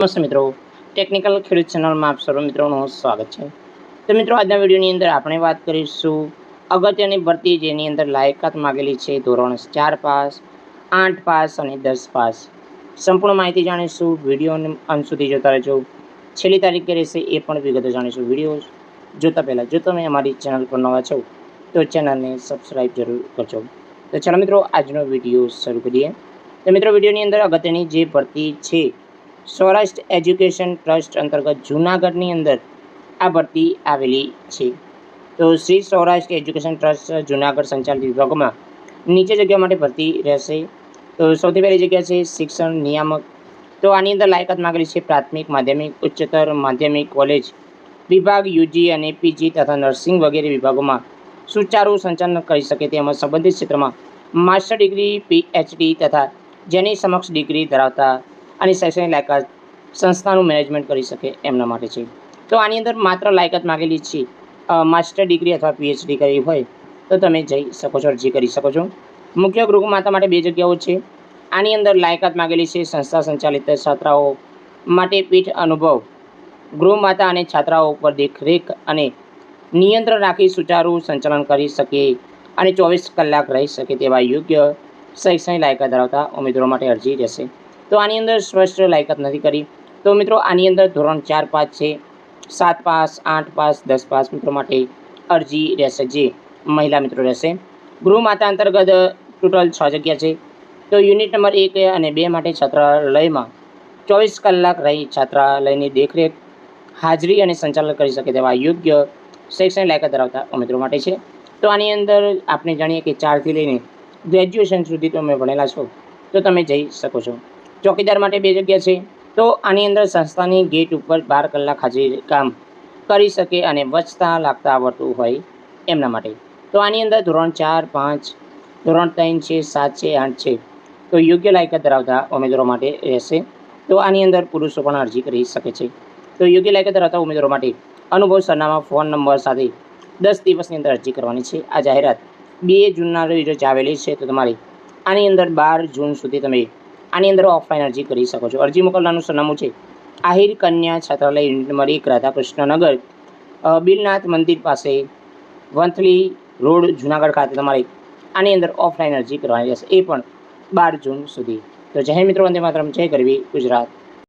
નમસ્તે મિત્રો. ટેકનિકલ ખેડૂત ચેનલમાં આપ સર્વ મિત્રોનું સ્વાગત છે. તો મિત્રો, આજના વિડીયોની અંદર આપણે વાત કરીશું અગત્યની ભરતી જેની અંદર લાયકાત માગેલી છે, ધોરણ ચાર પાસ, આઠ પાસ અને દસ પાસ. સંપૂર્ણ માહિતી જાણીશું વિડીયોને અંત સુધી જોતા રહેજો. છેલ્લી તારીખે રહેશે એ પણ વિગતો જાણીશું વીડિયો જોતા પહેલાં. જો તમે અમારી ચેનલ પર નવા છો, તો ચેનલને સબસ્ક્રાઈબ જરૂર કરજો. તો ચાલો મિત્રો, આજનો વીડિયો શરૂ કરીએ. તો મિત્રો, વિડીયોની અંદર અગત્યની જે ભરતી છે સૌરાષ્ટ્ર એજ્યુકેશન ટ્રસ્ટ અંતર્ગત જૂનાગઢની અંદર આ ભરતી આવેલી છે. તો શ્રી સૌરાષ્ટ્ર એજ્યુકેશન ટ્રસ્ટ જૂનાગઢ સંચાલિત વિભાગમાં નીચે જગ્યા માટે ભરતી રહેશે. તો સૌથી પહેલી જગ્યા છે શિક્ષણ નિયામક. તો આની અંદર લાયકાત માગેલી છે પ્રાથમિક, માધ્યમિક, ઉચ્ચતર માધ્યમિક, કોલેજ વિભાગ, યુજી અને પીજી તથા નર્સિંગ વગેરે વિભાગોમાં સુચારુ સંચાલન કરી શકે તેમજ સંબંધિત ક્ષેત્રમાં માસ્ટર ડિગ્રી, પીએચડી તથા જેની સમક્ષ ડિગ્રી ધરાવતા અને શૈક્ષણિક લાયકાત સંસ્થાનું મેનેજમેન્ટ કરી શકે એમના માટે છે. તો આની અંદર માત્ર લાયકાત માગેલી છે. માસ્ટર ડિગ્રી અથવા પીએચડી કરી હોય તો તમે જઈ શકો છો, અરજી કરી શકો છો. મુખ્ય ગૃહ માતા માટે બે જગ્યાઓ છે. આની અંદર લાયકાત માગેલી છે સંસ્થા સંચાલિત છાત્રાઓ માટે પીઠ અનુભવ. ગૃહમાતા અને છાત્રાઓ ઉપર દેખરેખ અને નિયંત્રણ રાખી સુચારુ સંચાલન કરી શકે અને ચોવીસ કલાક રહી શકે તેવા યોગ્ય શૈક્ષણિક લાયકાત ધરાવતા ઉમેદવારો માટે અરજી રહેશે. તો આની અંદર સ્પષ્ટ લાયકાત નથી કરી. તો મિત્રો, આની અંદર ધોરણ ચાર પાંચ છે. સાત પાસ, આઠ પાસ, દસ પાસ મિત્રો માટે અરજી રહેશે જે મહિલા મિત્રો રહેશે. ગૃહમાતા અંતર્ગત ટોટલ છ જગ્યા છે. તો યુનિટ નંબર એક અને બે માટે છાત્રાલયમાં ચોવીસ કલાક રહી છાત્રાલયની દેખરેખ, હાજરી અને સંચાલન કરી શકે તેવા યોગ્ય શૈક્ષણિક લાયકાત ધરાવતા ઉમેદવારો માટે છે. તો આની અંદર આપણે જાણીએ કે ચારથી લઈને ગ્રેજ્યુએશન સુધી તમે ભણેલા છો. તો તમે જઈ શકો છો. ચોકીદાર માટે બે જગ્યા છે. તો આની અંદર સંસ્થાની ગેટ ઉપર બાર કલાક હાજરી કામ કરી શકે અને વચતા લાગતા આવડતું હોય એમના માટે. તો આની અંદર ધોરણ ચાર, પાંચ, ધોરણ ત્રણ છે, સાત છે, આઠ છે. તો યોગ્ય લાયકાત ધરાવતા ઉમેદવારો માટે રહેશે. તો આની અંદર પુરુષો પણ અરજી કરી શકે છે. તો યોગ્ય લાયકાત ધરાવતા ઉમેદવારો માટે અનુભવ સરનામા, ફોન નંબર સાથે દસ દિવસની અંદર અરજી કરવાની છે. આ જાહેરાત બે જૂનના રોજ આવેલી છે. તો તમારે આની અંદર બાર જૂન સુધી તમે આની અંદર ઓફલાઈન અરજી કરી શકો છો. અરજી મોકલવાનું સરનામું છે? આહિર કન્યા છાત્રાલય યુનિટ નંબર એક રાધાકૃષ્ણનગર બિલનાથ મંદિર પાસે વંથલી રોડ, જુનાગઢ ખાતે તમારે આની અંદર ઓફલાઈન અરજી કરવાની રહેશે. એ પણ બાર જૂન સુધી. તો જય મિત્રો, વંદે માતરમ, જય ગરવી ગુજરાત.